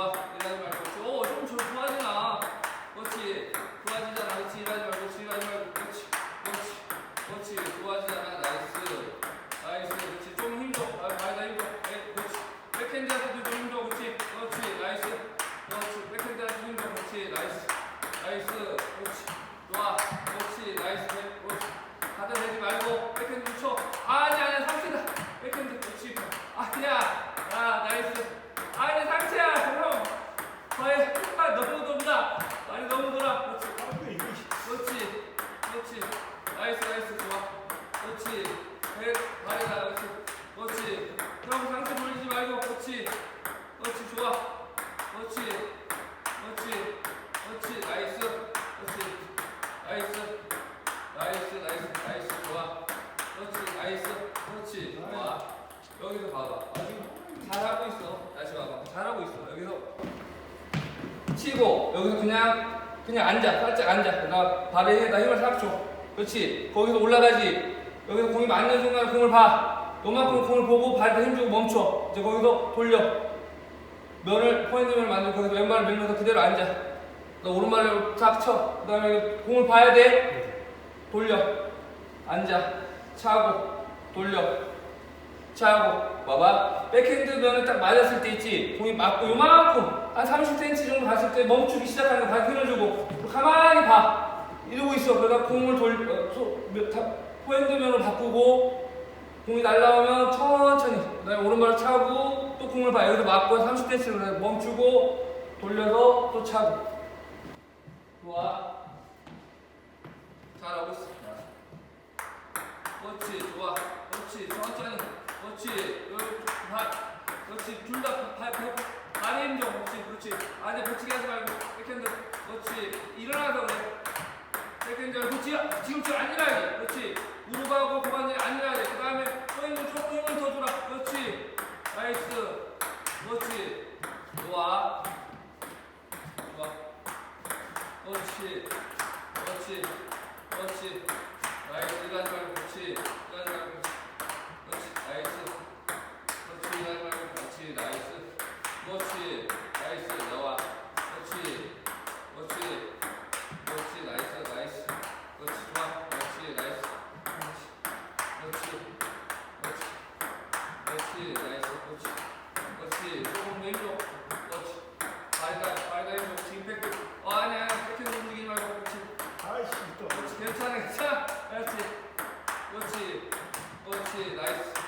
Allah. 나이스 나이스 좋아. 그렇지. 배 발에다 그렇지 그렇지. 형 상체 돌리지 말고 그렇지. 그렇지 좋아. 그렇지. 그렇지. 그렇지. 나이스. 그렇지. 나이스. 나이스 나이스 나이스. 좋아. 그렇지. 나이스. 그렇지. 좋아. 여기서 봐봐. 아주 잘하고 있어. 다시 봐봐. 잘하고 있어. 여기서 치고 여기서 그냥 그냥 앉아. 살짝 앉아. 나 발에다 힘을 싹 줘 그렇지. 거기서 올라가지. 여기서 공이 맞는 순간 공을 봐. 요만큼 공을 보고 발에다 힘주고 멈춰. 이제 거기서 돌려. 면을 포인트면을 만들고 거기서 왼발을 밀면서 그대로 앉아. 너 오른발을 싹쳐. 그다음에 공을 봐야 돼. 돌려. 앉아. 차고. 돌려. 차고. 봐봐. 백핸드 면을 딱 맞았을 때 있지. 공이 맞고 요만큼 한 30cm 정도 갔을 때 멈추기 시작하는 거발 끊어주고. 가만히 봐 이러고 있어. 그러다 공을 돌 어, 소, 몇- 다- 포핸드 면을 바꾸고 공이 날라오면 천천히 그다음에 오른발을 차고 또 공을 봐. 여기서 맞고 30cm 멈추고 돌려서 또 차고. 좋아. 잘하고 있어 그렇지. 좋아. 그렇지. 천천히. 그렇지. 발. 그렇지. 둘 다 발 발에 힘줘 그렇지. 그렇지. 아니 붙이게 하지 말고 백핸드. 그렇지. 일어나서 그래 백핸드 그렇지 지금 안 일어야지 그렇지. 무릎하고 고관절이 안 일어야지 그 다음에 포인트 조금 힘을 더 주라. 그렇지. 나이스. 그렇지. 좋아. 좋아. 그렇지. 그렇지. 그렇지. 나이스. 일하지 말고 그렇지 그렇지 나이스 그렇지 일하지 말고 그렇지 나이스 그렇지 나이스 나와 그렇지 그렇지 그렇지 나이스 나이스 그렇지 좋아 그렇지 나이스 그렇지 그렇지 그렇지 그렇지 나이스 그렇지 그렇지 조금 더 힘줘 그렇지 발다 발다 힘줘 지금 백 어, 아니야 백핸드 움직이지 말고 그렇지 그렇지 괜찮아 괜찮아 그렇지 그렇지. 그렇지. 나이스